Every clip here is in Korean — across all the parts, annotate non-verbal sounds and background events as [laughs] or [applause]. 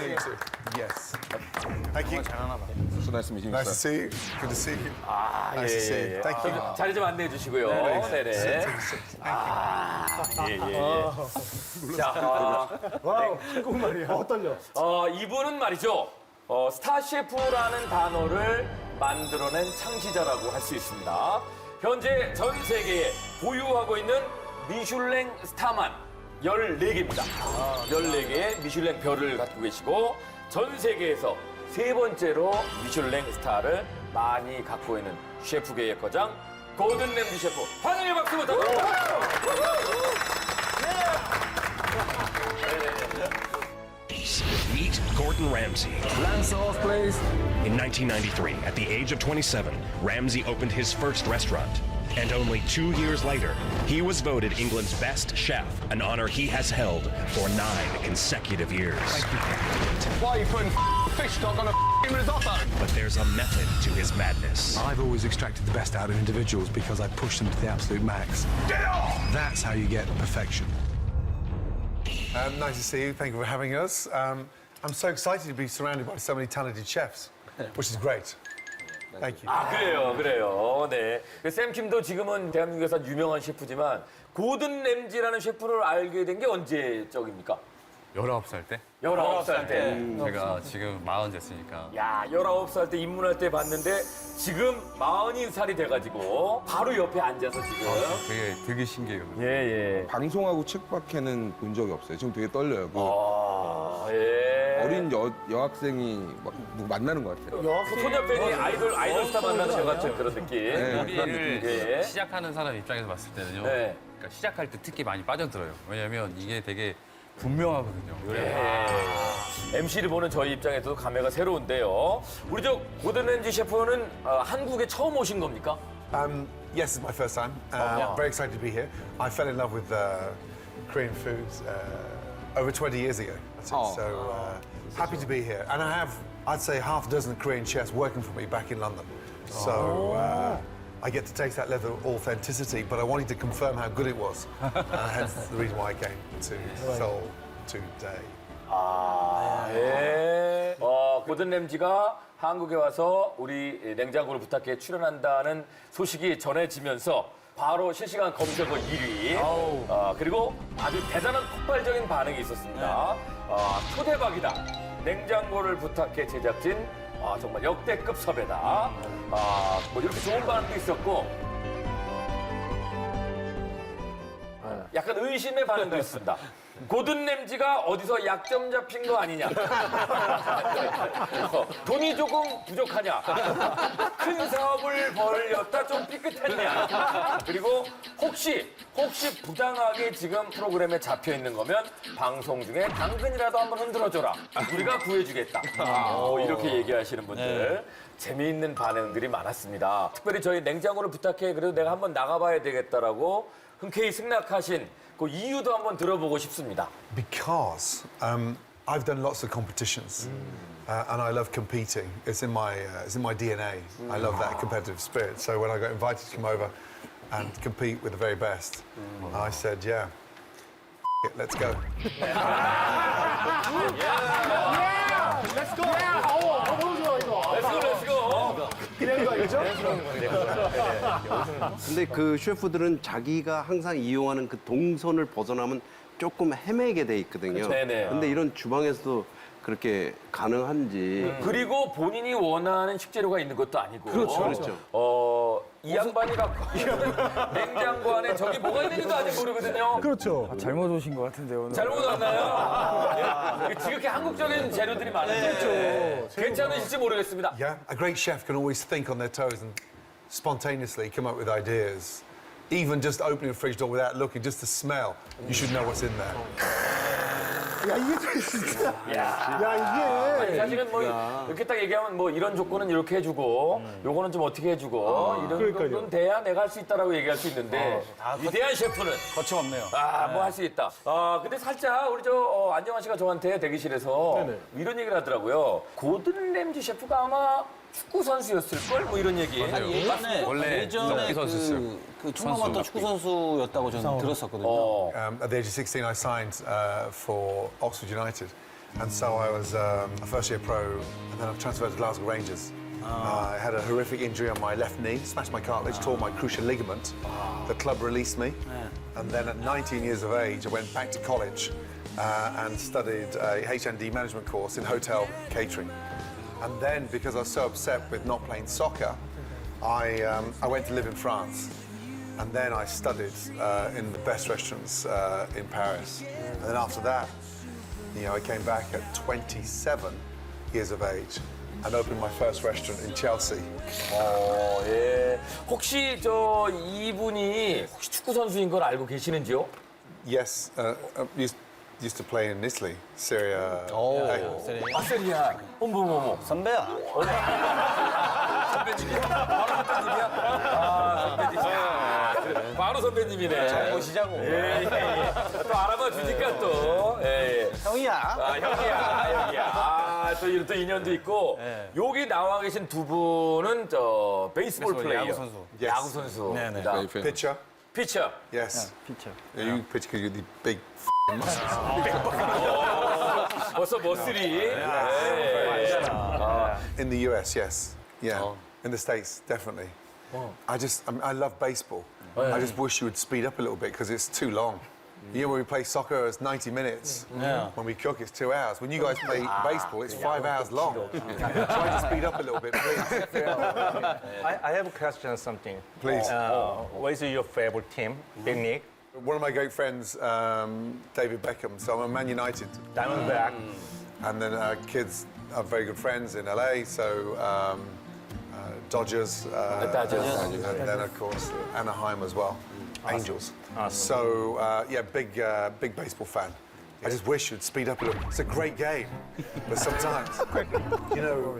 see you too. Yes. Thank you. So nice to meet you. Nice to sir. see you. Good to see you. 아, Nice to see you. Thank you. 좀 자리 좀 안내해 주시고요. 네네. 아, 예, 예, 예. 자, 어, 와우, 한국말이야. 어 떨려? 어, 이분은 말이죠. 어, 스타 셰프라는 단어를 만들어낸 창시자라고 할 수 있습니다. 현재 전 세계에 보유하고 있는 미슐랭 스타만 14개입니다. 14개의 미슐랭 별을 갖고 계시고 전 세계에서 세 번째로 미슐랭 스타를 많이 갖고 있는 셰프계의 거장 고든 램지 셰프 환영의 박수 부탁드립니다. Meet Gordon Ramsay. Lance off, please. In 1993, at the age of 27, Ramsay opened his first restaurant. And only two years later, he was voted England's best chef, an honor he has held for nine consecutive years. Why are you putting fish stock on a risotto? But there's a method to his madness. I've always extracted the best out of individuals because I push them to the absolute max. Get off! That's how you get perfection. Um, nice to see you. Thank you for having us. Um, I'm so excited to be surrounded by so many talented chefs, which is great. Thank you. 아 그래요, 그래요. 네. 그샘 킴도 지금은 대한민국에서 유명한 셰프지만 고든 램지라는 셰프를 알게 된 게 언제적입니까? 19살 때? 19살 때. 제가 지금 40 됐으니까 야, 19살 때 입문할 때 봤는데 지금 40살이 돼가지고 바로 옆에 앉아서 지금. 되게 되게 신기해요. 예, 예. 방송하고 책밖에는 본 적이 없어요. 지금 되게 떨려요. 그 아, 예. 어린 여, 여학생이 막 누구 만나는 것 같아요. 소녀팬이 아이돌, 아이돌 스타 만나는 것 같은 그런 느낌. 네, 요리를 예. 시작하는 사람 입장에서 봤을 때는요. 네. 그러니까 시작할 때 특히 많이 빠져들어요. 왜냐면 이게 되게 분명하거든요. MC를 보는 저희 입장에서도 감회가 새로운데요. 우리 저 고든 램지 셰프는 어, 한국에 처음 오신 겁니까? Um, yes, it's my first time. Uh, Very excited to be here. I fell in love with uh, Korean foods uh, over 20 years ago. That's it. Oh. So uh, happy to be here. And I have, I'd say, half a dozen Korean chefs working for me back in London. So uh, I get to taste that level of authenticity, but I wanted to confirm how good it was. uh, hence the reason why I came to Seoul today. 아, 예. 어, 고든 램지가 한국에 와서 우리 냉장고를 부탁해 출연한다는 소식이 전해지면서 바로 실시간 검색어 1위. 아, 그리고 아주 대단한 폭발적인 반응이 있었습니다. 아, 초대박이다. 냉장고를 부탁해 제작진. 아, 정말 역대급 섭외다. 아, 뭐 이렇게 좋은 반응도 있었고. 약간 의심의 반응도 있습니다. [laughs] 고든 램지가 어디서 약점 잡힌 거 아니냐. 어, 돈이 조금 부족하냐. 큰 사업을 벌였다 좀 삐끗했냐. 그리고 혹시 혹시 부당하게 지금 프로그램에 잡혀 있는 거면 방송 중에 당근이라도 한번 흔들어줘라. 우리가 구해주겠다. 어, 이렇게 얘기하시는 분들. 재미있는 반응들이 많았습니다. 특별히 저희 냉장고를 부탁해 그래도 내가 한번 나가봐야 되겠다라고 흔쾌히 승낙하신 그 이유도 한번 들어보고 싶습니다. Because um, I've done lots of competitions, uh, and I love competing. It's in my uh, it's in my DNA. I love that competitive spirit. So when I got invited to come over and compete with the very best, I said, "Yeah, it, let's go." [laughs] Let's go. 근데 그 셰프들은 자기가 항상 이용하는 그 동선을 벗어나면 조금 헤매게 돼 있거든요. 네네. 근데 이런 주방에서도 그렇게 가능한지. 그리고 본인이 원하는 식재료가 있는 것도 아니고. 그렇죠, 그렇죠. 어, 이 양반이 갖고 있는 냉장고 안에 저기 뭐가 있는지도 아직 모르거든요. 그렇죠. 잘못 오신 것 같은데요, 오늘. 잘못 왔나요? 예. 지극히 한국적인 재료들이 많은데 괜찮으실지 모르겠습니다. Yeah, a great chef can always think on their toes and spontaneously come up with ideas. Even just opening a fridge door without looking, just the smell, you should know what's in there. 야, 이게 진짜. 야, 아니, 이게. 사실은 뭐 이렇게 딱 얘기하면 뭐 이런 조건은 이렇게 해주고 요거는 좀 어떻게 해주고 이런 그러니까요. 정도는 돼야 내가 할 수 있다라고 얘기할 수 있는데 위대한 셰프는 거침없네요. 아 뭐 할 수 있다. 아 근데 살짝 우리 저 어, 안정환 씨가 저한테 대기실에서 네네. 이런 얘기를 하더라고요. 고든 램지 셰프가 아마 축구 선수였을 걸 뭐 이런 얘기. 예전에 원래 예전에 럭비 선수였어요. 그, 그 토너먼트 축구 선수였다고 저는 들었었거든요. 어. Um, at the age of 16, I signed uh, for Oxford United. And so I was um, a first year pro, and then I transferred to Glasgow Rangers. Uh, I had a horrific injury on my left knee, smashed my cartilage, tore my cruciate ligament. The club released me. And then at 19 years of age, I went back to college uh, and studied a HND management course in hotel catering. And then, because I was so upset with not playing soccer, I, um, I went to live in France. And then I studied uh, in the best restaurants uh, in Paris. And then after that, you know, I came back at 27 years of age and opened my first restaurant in Chelsea. 어, 예. 혹시 저 이분이 혹시 축구 선수인 걸 알고 계시는지요? Yes, uh, uh, used, used to play in Italy, Syria. A. 아, 세리야. 어머, 어머, 어머. 선배야. 선배님이야? 바로 선배님이야? 아, 선배님이야. 그래, 바로 선배님이네. 잘 보시자고. 예, 예, 예. 또 알아봐 주니까 또. 예, 예. 형이야. 아, 형이야, 형이야. 아, 또 이런 또 인연도 있고. 여기 나와 계신 두 분은 저 베이스볼 베이스볼 플레이어. 야구 선수. Yes. 야구 선수입니다. Very fan. Pitcher? 피처. Yes. 피처. Yeah, you pitch because you're the big muscles. 벌써 머슬이. 예. In the US, yes. Yeah. In the States, definitely. I just, I, mean, I love baseball. I just wish you would speed up a little bit because it's too long. You know, when we play soccer, it's 90 minutes. When we cook, it's two hours. When you guys play baseball, it's five hours long. Try to speed up a little bit, please. [laughs] I, I have a question something. Please. Uh, what is your favorite team? Big Nick, One of my great friends, um, David Beckham, so I'm a Man United. Diamondback. And then uh, kids are very good friends in LA, so um, uh, Dodgers. Uh, Dodgers. And then, of course, Anaheim as well. Angels. So, uh, yeah, big, uh, big baseball fan. I just wish you'd speed up a little. It's a great game, but sometimes, [laughs] you know,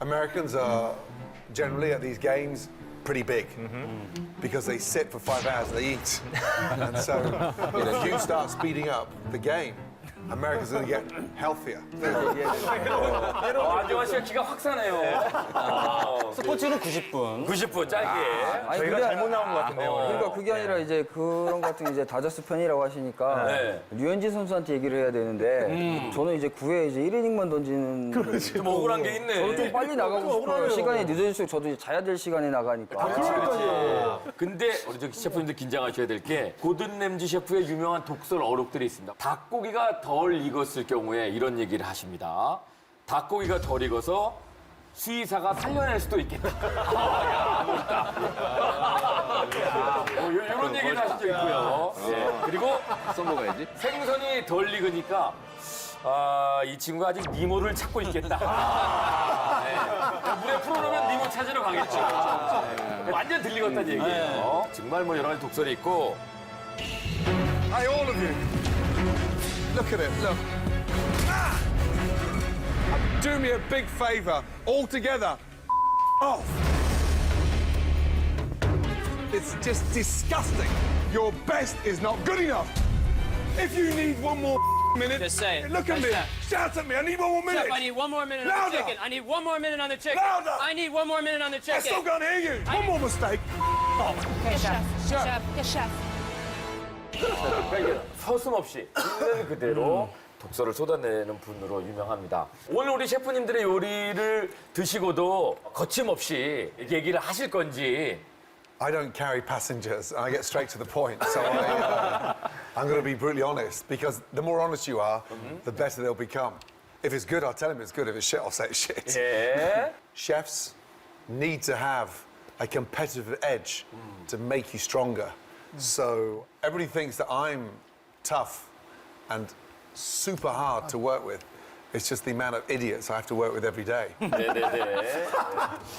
Americans are generally at these games pretty big. Mm-hmm. Because they sit for five hours and they eat. [laughs] and so, if you start speeding up the game, America's to get healthier. 어, 안정환 씨가 기가 확 사네요. 스포츠는 90분. 90분 짧게. 아니, 저희가 잘못 나온 것 같은데요. 오늘. 그러니까 그게 아니라 이제 그런 것 같은 이제 다저스 편이라고 하시니까 네. 류현진 선수한테 얘기를 해야 되는데 저는 이제 9회 이제 1이닝만 던지는 좀 억울한 게 있네. 저는 좀 빨리 나가고 싶어요. 시간이 늦어질수록 저도 이제 자야 될 시간에 나가니까. 근데 우리 저 셰프님들 긴장하셔야 될 게 고든 램지 셰프의 유명한 독설 어록들이 있습니다. 닭고기가 덜 익었을 경우에 이런 얘기를 하십니다. 닭고기가 덜 익어서 수의사가 살려낼 수도 있겠다. [laughs] 어, 이런 얘기를 하신 적 있고요. 예. 그리고 써먹어야지. 생선이 덜 익으니까 아, 이 친구가 아직 니모를 찾고 있겠다. 네. 니모 찾으러 가겠죠. 네. 완전 들리겠다는 얘기예요. 정말 뭐 여러 가지 독설이 있고 Hey, all of you. Look at it, look. Ah! Do me a big favour, all together. Off. It's just disgusting. Your best is not good enough. If you need one more minute, Just say it. look at me. Chef. Shout at me. I need one more minute. Chef, I need one more minute on Louder. the chicken. I need one more minute on the chicken. Louder. I need one more minute on the I chicken. still can't hear you. One more mistake. 그러니까 이게 서슴없이 있는 그대로 독설을 쏟아내는 분으로 유명합니다. 오늘 우리 셰프님들의 요리를 드시고도 거침없이 얘기를 하실 건지 I don't carry passengers. I get straight to the point. So I, uh, I'm going to be brutally honest because the more honest you are, mm-hmm. the better they'll become. If it's good, I'll tell them it's good. If it's shit, I'll say it's shit. 예. [laughs] Chefs need to have a competitive edge mm. to make you stronger. Mm. So everybody thinks that I'm tough and super hard to work with. It's just the amount of idiots I have to work with every day. 네네네.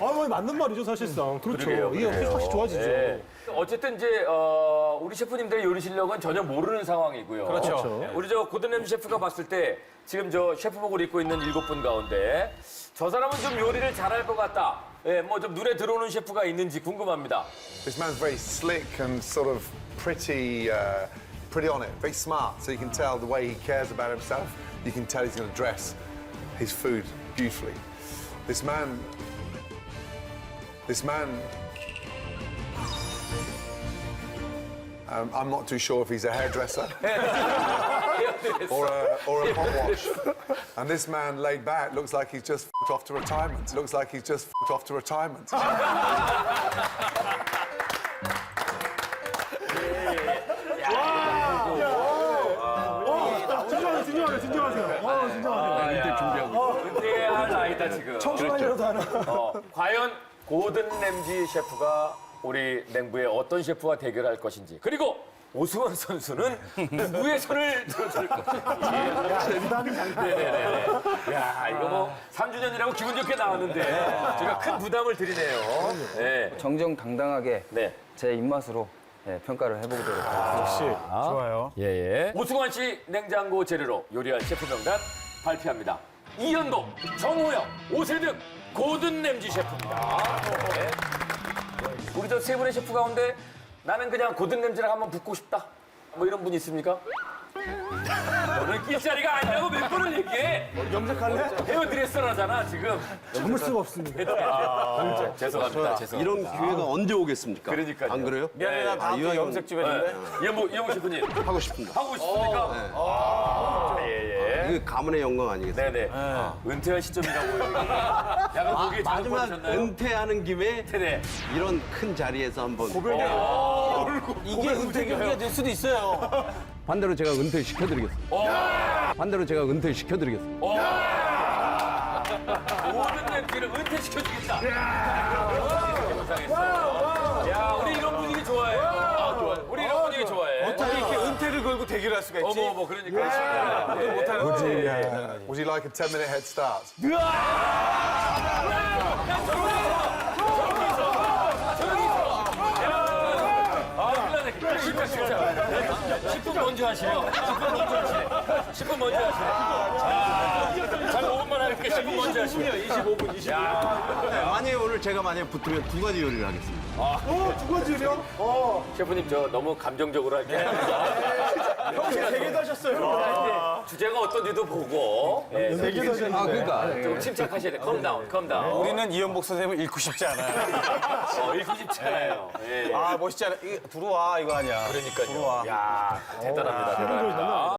아, 맞는 말이죠, 사실상. 그렇죠. 그러게요, 이게 그러게요. 확실히 좋아지죠. 예. 어쨌든 이제 어, 우리 셰프님들의 요리 실력은 전혀 모르는 상황이고요. 그렇죠. 우리 저 고든램 셰프가 봤을 때 지금 저 셰프복을 입고 있는 일곱 분 가운데 저 사람은 좀 요리를 잘할 것 같다. 예, 뭐 좀 눈에 들어오는 셰프가 있는지 궁금합니다. This man's very slick and sort of pretty, uh, pretty on it, very smart. So you can tell the way he cares about himself. You can tell he's going to dress his food beautifully. This man This man. Um, I'm not too sure if he's a hairdresser [laughs] or a, or a pot wash. And this man laid back looks like he's just off to retirement. Looks like he's just off to retirement. [laughs] 어, 과연 고든 램지 셰프가 우리 냉부의 어떤 셰프와 대결할 것인지 그리고 오승원 선수는 누구의 손을 들어줄 것인지. 네네네. 야 이거 뭐 3주년이라고 기분 좋게 나왔는데 제가 큰 부담을 드리네요. 네. 정정당당하게 네. 제 입맛으로 예, 평가를 해보도록 하겠습니다. 역시 좋아요. 예예. 오승환 씨 냉장고 재료로 요리할 셰프 명단 발표합니다. 이현복, 정호영, 오세득, 고든 램지 셰프입니다. 네. 우리 저 세 분의 셰프 가운데 나는 그냥 고든 램지랑 한번 붙고 싶다. 뭐 이런 분 있습니까? 너는 낄자리가 아니라고 몇 번을 얘기해. 염색할래? 헤어 드레서라잖아 지금. 참을 수가 없습니다. 아, 죄송합니다. 죄송합니다. 이런 기회가 언제 오겠습니까? 그러니까요. 안 그래요? 미안해, 나 아, 다음 주에 염색 좀 해줄래? 이현복, 이현복 셰프님 하고 싶습니다. 하고 싶습니까? 아, 이게 가문의 영광 아니겠어요? 네네. 은퇴할 시점이라고. 약간 거기에 잘못 마지막? 은퇴하는 김에 네네. 이런 큰 자리에서 한번 이게 은퇴 경기가 될 수도 있어요. [laughs] 반대로 제가 은퇴 시켜드리겠습니다. 반대로 제가 은퇴 시켜드리겠습니다. 모든 램피를 은퇴시켜주겠다. 걸고 대결할 수가 있지? 어머, 어머, 그러니까. 네. 못하는 Would 거지. you, uh, would you like a 10 minute head start? 아, 나네. 진짜, 진짜. 10분 먼저 하시네. 10분 먼저 하시네. 10분 먼저 하시네. 자, 잘 5분만 할게. 10분 먼저 하시네. 25분, 25분. 야, 만약에 오늘 제가 만약에 붙으면 두 가지 요리를 하겠습니다. 어, 두 가지요? 어. 셰프님, 저 너무 감정적으로 할게요. 형님 세개도 하셨어요. 주제가 어떤지도 보고. 네, 세개도 하셨는데. 아, 그러니까. 좀 침착하셔야 돼. 컴다운, 컴다운. 우리는 이현복 선생님을 잃고 싶지 않아요. [laughs] 어, 읽고 싶지 않아요. 예. 아 멋있지 않아? 이거 들어와 이거 아니야. 그러니까요. 야, 대단합니다. 대단합니다.